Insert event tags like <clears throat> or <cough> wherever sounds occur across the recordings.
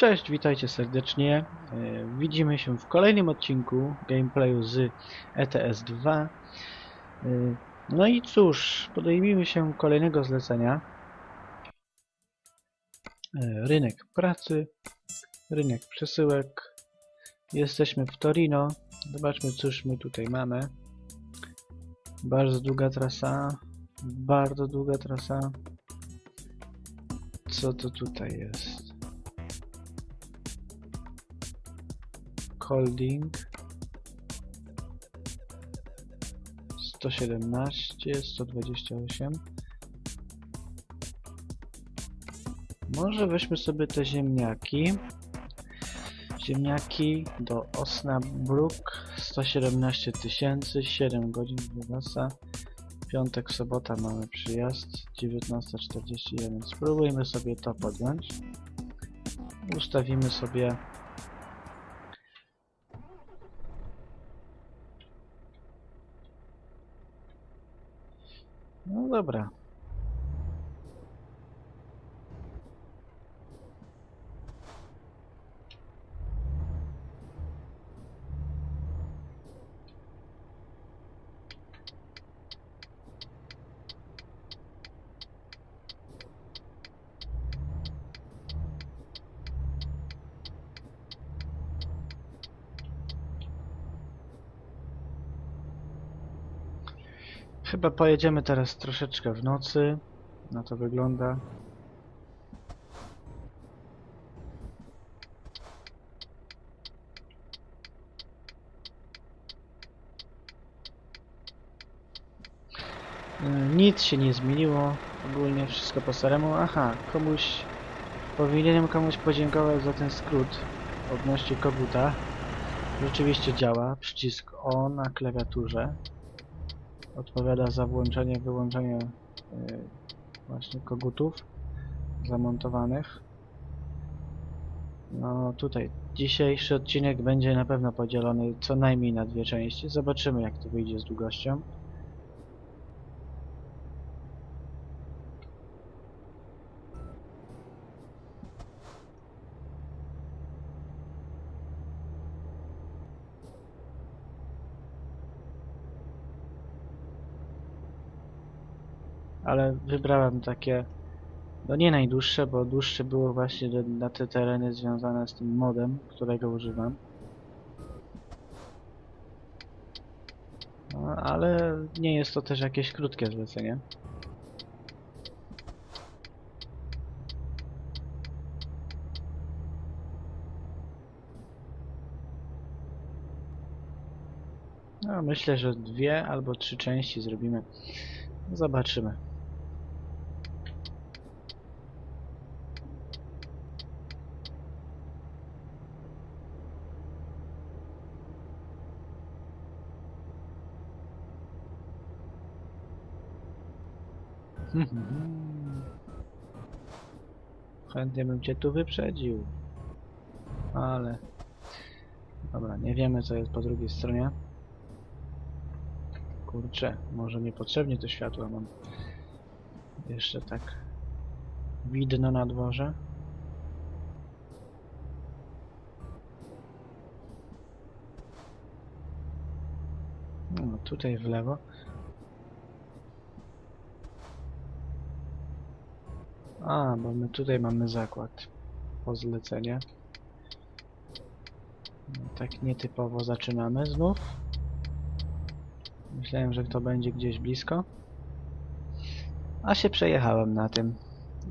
Cześć, witajcie serdecznie. E, Widzimy się w kolejnym odcinku gameplayu z ETS 2. E, No i cóż, podejmijmy się kolejnego zlecenia. E, Rynek pracy, rynek przesyłek. Jesteśmy w Torino. Zobaczmy, cóż my tutaj mamy. Bardzo długa trasa. Bardzo długa trasa. Co to tutaj jest? Holding. 117, 128 Może weźmy sobie te ziemniaki. Ziemniaki do Osnabrück 117 tysięcy, 7 godzin wywasa Piątek, sobota mamy przyjazd 19.41 Spróbujmy sobie to podjąć. Ustawimy sobie dobra. Chyba pojedziemy teraz troszeczkę w nocy. Na to wygląda. Y, Nic się nie zmieniło. Ogólnie wszystko po staremu. Aha, komuś... Powinienem komuś podziękować za ten skrót odnośnie koguta. Rzeczywiście działa. Przycisk O na klawiaturze odpowiada za włączenie, wyłączenie yy, właśnie kogutów zamontowanych. No tutaj dzisiejszy odcinek będzie na pewno podzielony co najmniej na dwie części. Zobaczymy jak to wyjdzie z długością. Ale wybrałem takie no nie najdłuższe, bo dłuższe było właśnie do, na te tereny związane z tym modem, którego używam. No, ale nie jest to też jakieś krótkie zlecenie. No, myślę, że dwie albo trzy części zrobimy. Zobaczymy. Chętnie bym cię tu wyprzedził. Ale... Dobra, nie wiemy co jest po drugiej stronie. Kurczę, może niepotrzebnie to światło mam. Jeszcze tak widno na dworze. No, tutaj w lewo. A, bo my tutaj mamy zakład po zlecenie. No, tak nietypowo zaczynamy znów. Myślałem, że to będzie gdzieś blisko. A się przejechałem na tym.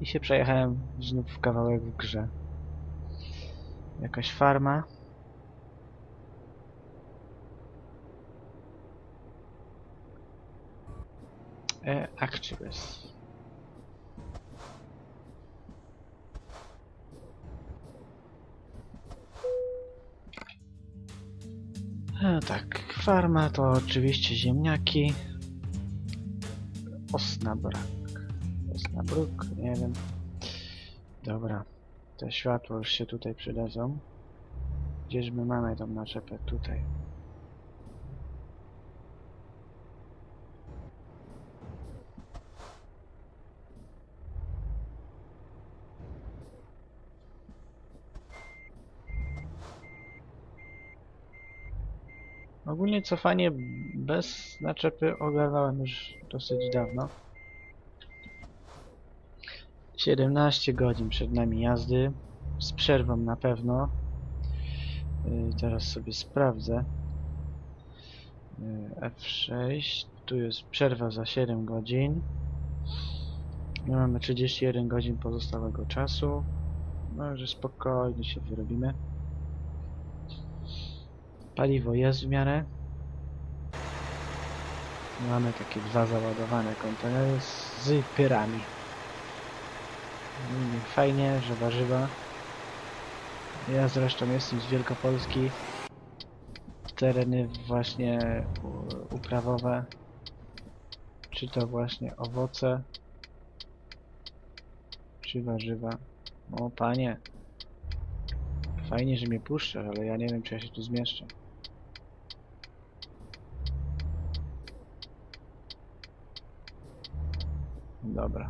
I się przejechałem znów w kawałek w grze. Jakaś farma. E, Actuous. E, tak, farma to oczywiście ziemniaki. Osnabrak. Osnabruk, nie wiem. Dobra, te światła już się tutaj przydadzą. Gdzież my mamy tą naczepę? Tutaj. Ogólnie cofanie bez naczepy ogarnąłem już dosyć dawno. 17 godzin przed nami jazdy, z przerwą na pewno. Yy, teraz sobie sprawdzę. Yy, F6, tu jest przerwa za 7 godzin. My mamy 31 godzin pozostałego czasu. No, że spokojnie się wyrobimy. Paliwo jest w miarę. Mamy takie dwa załadowane kontenery z pyrami. Mm, Fajnie, że warzywa. Ja zresztą jestem z Wielkopolski. Tereny właśnie uprawowe. Czy to właśnie owoce, czy warzywa. O panie. Fajnie, że mnie puszczasz, ale ja nie wiem, czy ja się tu zmieszczę. Dobra.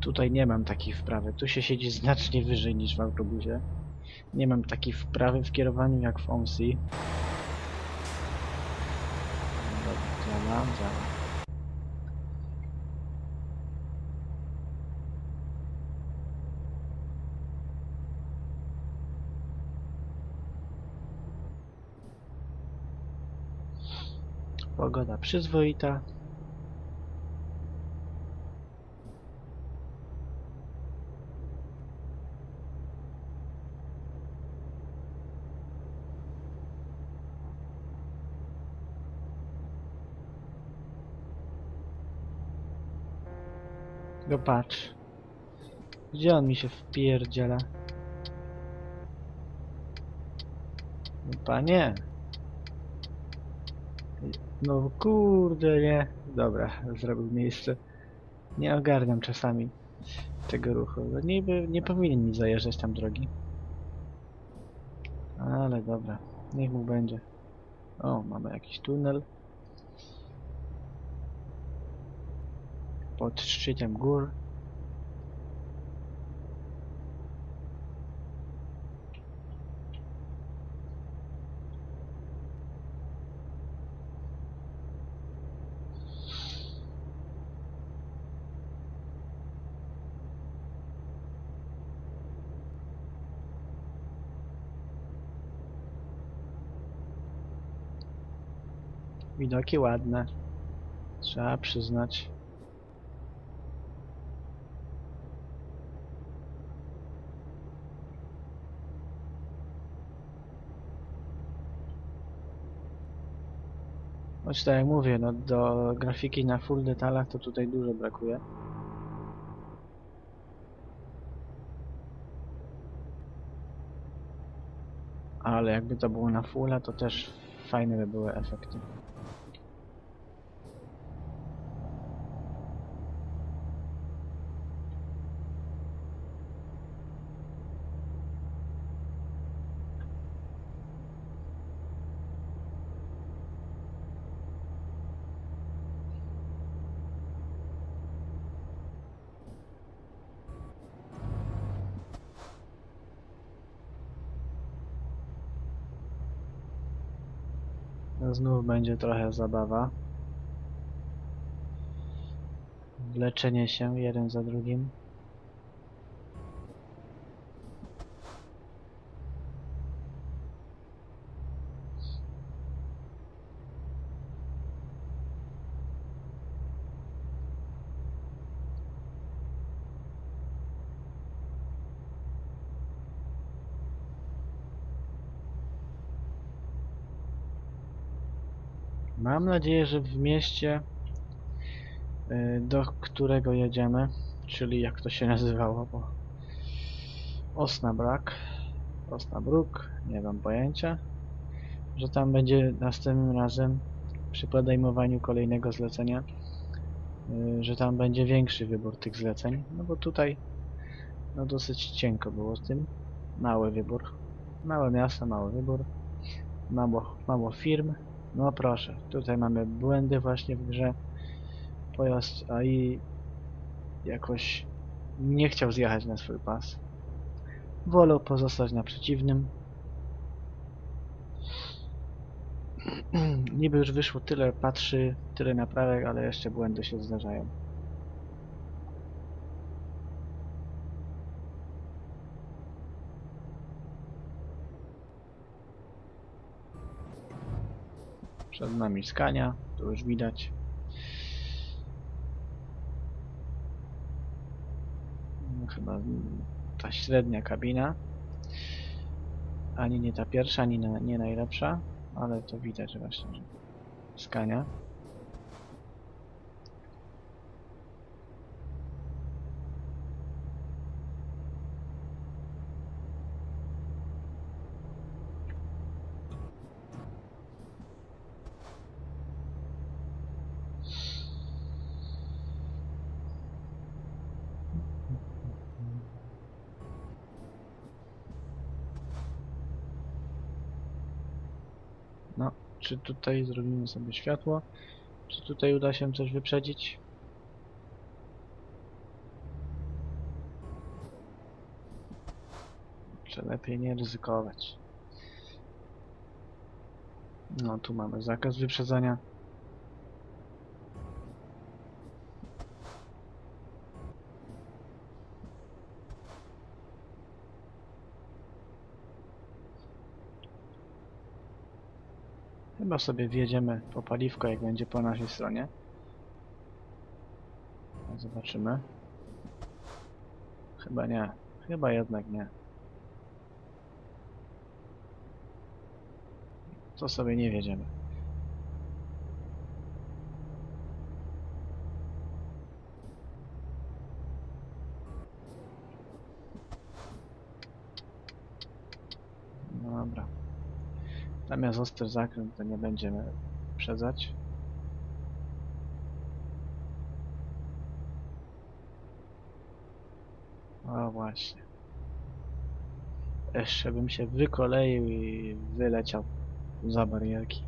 Tutaj nie mam takiej wprawy. Tu się siedzi znacznie wyżej niż w autobusie. Nie mam takiej wprawy w kierowaniu jak w OMSI. Dobra. Pogoda przyzwoita. No patrz. Gdzie on mi się wpierdziela? No panie. No kurde nie. Dobra, zrobił miejsce. Nie ogarniam czasami tego ruchu. No Niby nie powinien mi zajeżdżać tam drogi. Ale dobra, niech mu będzie. O, mamy jakiś tunel. Pod szczytem gór. Widoki ładne. Trzeba przyznać. Choć tak jak mówię, no do grafiki na full detalach to tutaj dużo brakuje. Ale jakby to było na fulla, to też fajne by były efekty. Znów będzie trochę zabawa. Wleczenie się jeden za drugim. Mam nadzieję, że w mieście, y, do którego jedziemy, czyli jak to się nazywało, bo Osnabrak, Osnabruk, nie mam pojęcia, że tam będzie następnym razem przy podejmowaniu kolejnego zlecenia, y, że tam będzie większy wybór tych zleceń, no bo tutaj no dosyć cienko było z tym, mały wybór, małe miasta, mały wybór, mało, mało firm, no proszę, tutaj mamy błędy właśnie w grze. Pojazd AI jakoś nie chciał zjechać na swój pas. Wolał pozostać na przeciwnym. <clears throat> Niby już wyszło tyle patrzy, tyle naprawek, ale jeszcze błędy się zdarzają. Przed nami skania, to już widać. No, chyba ta średnia kabina. Ani nie ta pierwsza, ani na, nie najlepsza, ale to widać właśnie, że skania. No, czy tutaj zrobimy sobie światło? Czy tutaj uda się coś wyprzedzić? Czy lepiej nie ryzykować? No, tu mamy zakaz wyprzedzania. Chyba sobie wjedziemy po paliwko, jak będzie po naszej stronie. Zobaczymy. Chyba nie. Chyba jednak nie. To sobie nie wiedziemy. No dobra. Tam jest ostry zakręt, to nie będziemy uprzedzać. O właśnie. Jeszcze bym się wykoleił i wyleciał za barierki.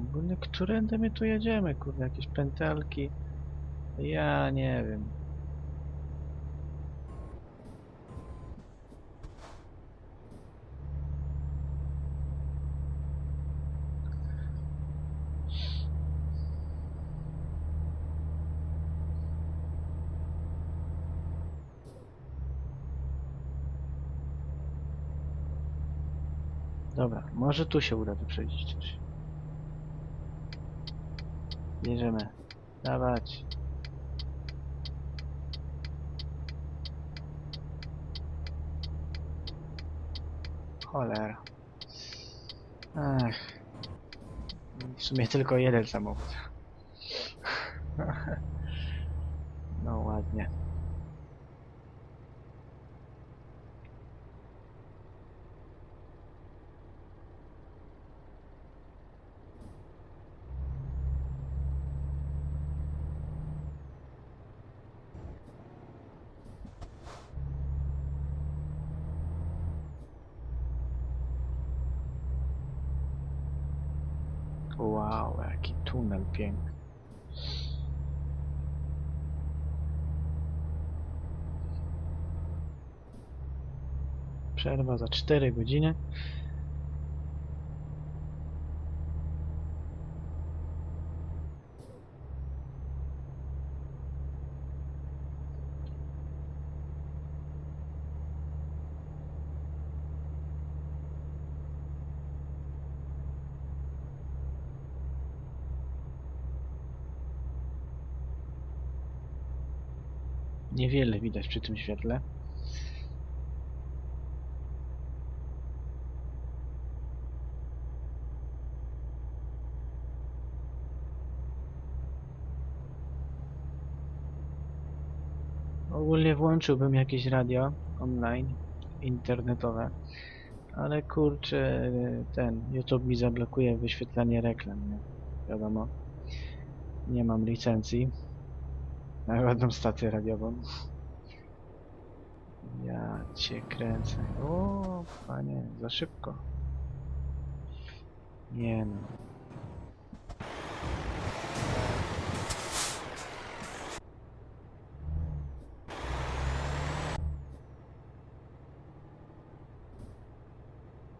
Ogólnie, którędy my tu jedziemy? Kurde, jakieś pętelki. Ja nie wiem. Dobra, może tu się uda wyprzedzić coś. Bierzemy. Dawać. Cholera. Ach. W sumie tylko jeden samochód. Przerwa za 4 godziny. Niewiele widać przy tym świetle. Ogólnie włączyłbym jakieś radio online, internetowe, ale kurczę, ten YouTube mi zablokuje wyświetlanie reklam, nie? Wiadomo, nie mam licencji na ładną stację radiową. Ja cię kręcę. O, panie, za szybko. Nie no.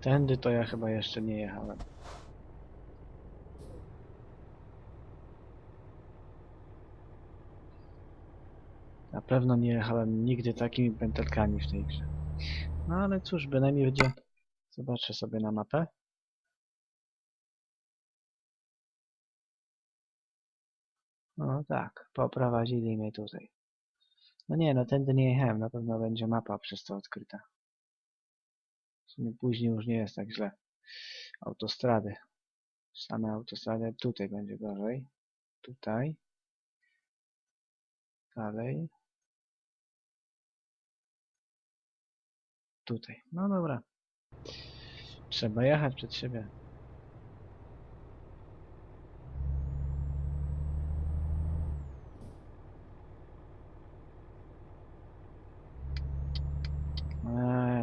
Tędy to ja chyba jeszcze nie jechałem. Na pewno nie jechałem nigdy takimi pętelkami w tej grze. No ale cóż, bynajmniej będzie... Zobaczę sobie na mapę. No tak, poprowadzili mnie tutaj. No nie, no tędy nie jechałem, na pewno będzie mapa przez to odkryta. W sumie później już nie jest tak źle. Autostrady. Same autostrady, tutaj będzie gorzej. Tutaj. Dalej. Tutaj. No dobra. Trzeba jechać przed siebie.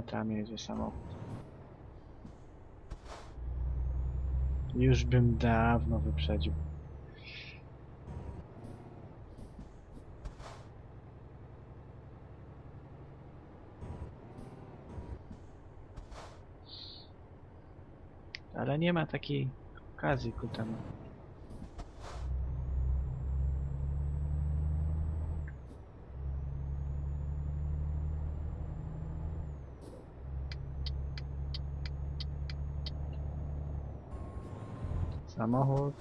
Tam jedzie samochód. Już bym dawno wyprzedził. Ale nie ma takiej okazji ku temu. Samochód.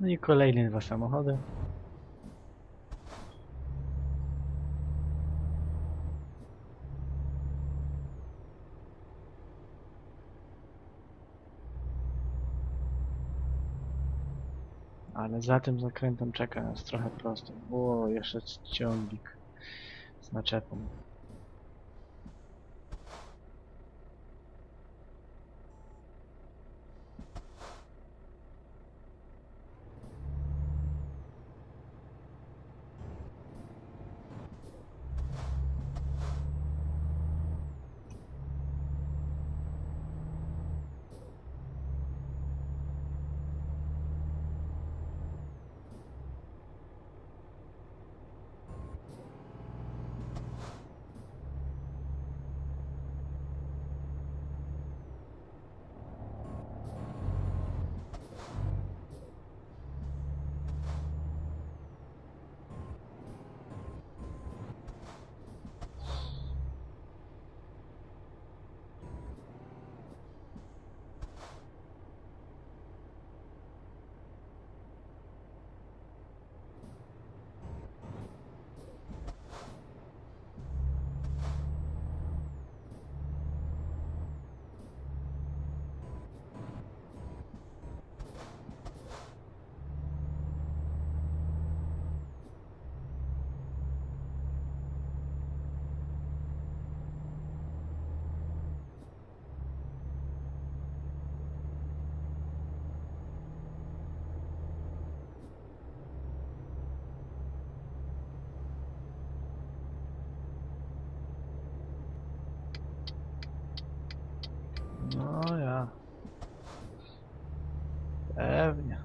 No i kolejne dwa samochody. Ale za tym zakrętem czeka nas trochę prosto. O, jeszcze ciągnik z naczepą. No ja. Pewnie.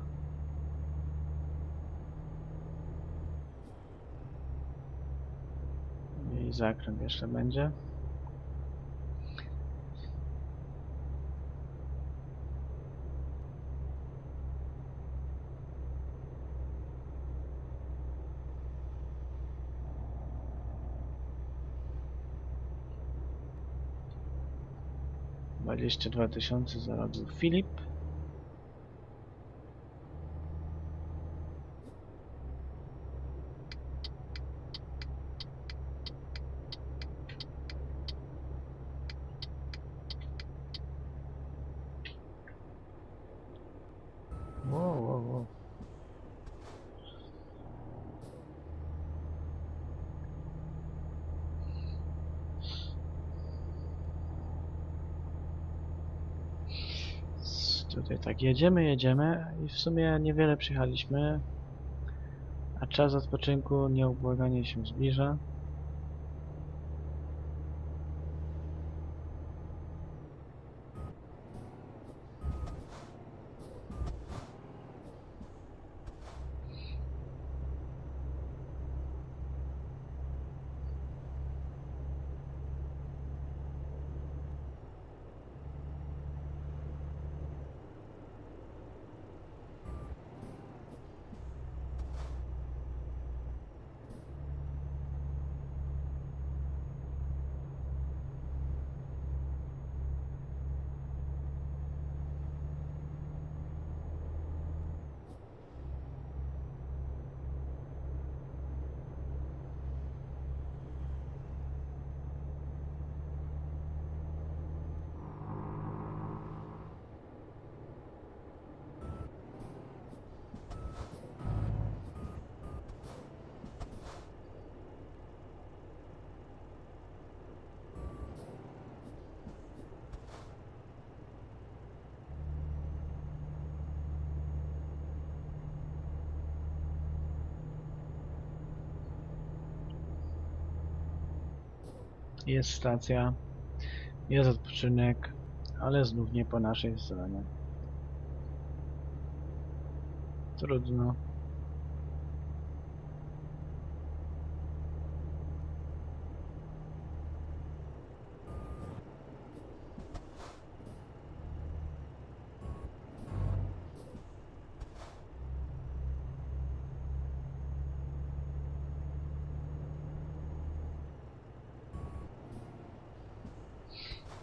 Zakręt jeszcze będzie. Dwadzieścia dwa tysiące zarobił Filip. Jedziemy, jedziemy i w sumie niewiele przyjechaliśmy, a czas odpoczynku nieubłaganie się zbliża. Jest stacja, jest odpoczynek, ale znów nie po naszej stronie. Trudno.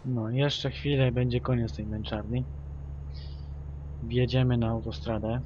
No, jeszcze chwilę będzie koniec tej męczarni. Wjedziemy na autostradę.